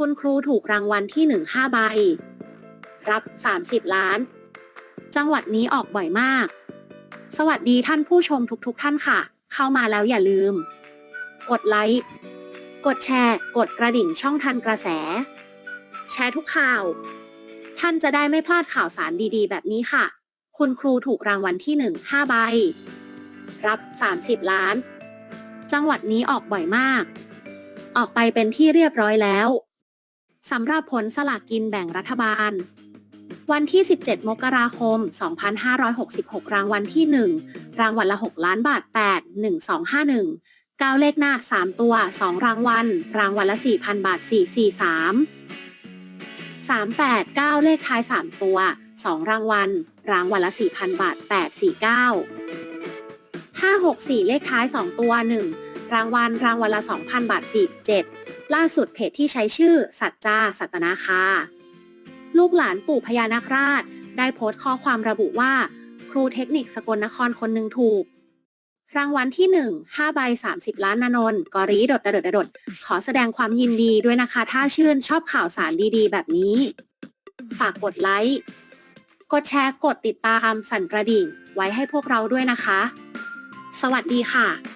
คุณครูถูกรางวัลที่หนึ่งห้าใบ รับ 30 ล้าน จังหวัดนี้ออกบ่อยมาก สวัสดีท่านผู้ชมทุกๆทท่านค่ะ เข้ามาแล้วอย่าลืม กดไลค์ กดแชร์ กดกระดิ่งช่องทันกระแส แชร์ทุกข่าว ท่านจะได้ไม่พลาดข่าวสารดีๆ แบบนี้ค่ะ คุณครูถูกรางวัลที่หนึ่งห้าใบ รับ 30 ล้าน จังหวัดนี้ออกบ่อยมาก ออกไปเป็นที่เรียบร้อยแล้ว สำหรับผลสลากกินแบ่งรัฐบาล วันที่ 17 มกราคม 2566 รางวัลที่ 1 รางวัลละ 6 ล้านบาท 8 1 2 5 1 9 เลขหน้า 3 ตัว 2 รางวัล รางวัลละ 4,000 บาท 4 4 3 3 8 9 เลขท้าย 3 ตัว 2 รางวัล รางวัลละ 4,000 บาท 8 4 9 5 6 4 เลขท้าย 2 ตัว 1 รางวัล รางวัลละ 2,000 บาท 47 ล่าสุดเพจที่ใช้ชื่อ สัจจา สัตนาคา ลูกหลานปู่พญานาคราช ได้โพสต์ข้อความระบุว่า ครูเทคนิคสกลนครคนหนึ่งถูก รางวัลที่ 1 5 ใบ 30 ล้านนานนท์กอรีดดดดดดดขอแสดงความยินดีด้วยนะคะ ถ้าชื่นชอบข่าวสารดีๆ แบบนี้ ฝากกดไลค์ กดแชร์ กดติดตาม สั่นกระดิ่ง ไว้ให้พวกเราด้วยนะคะ สวัสดีค่ะ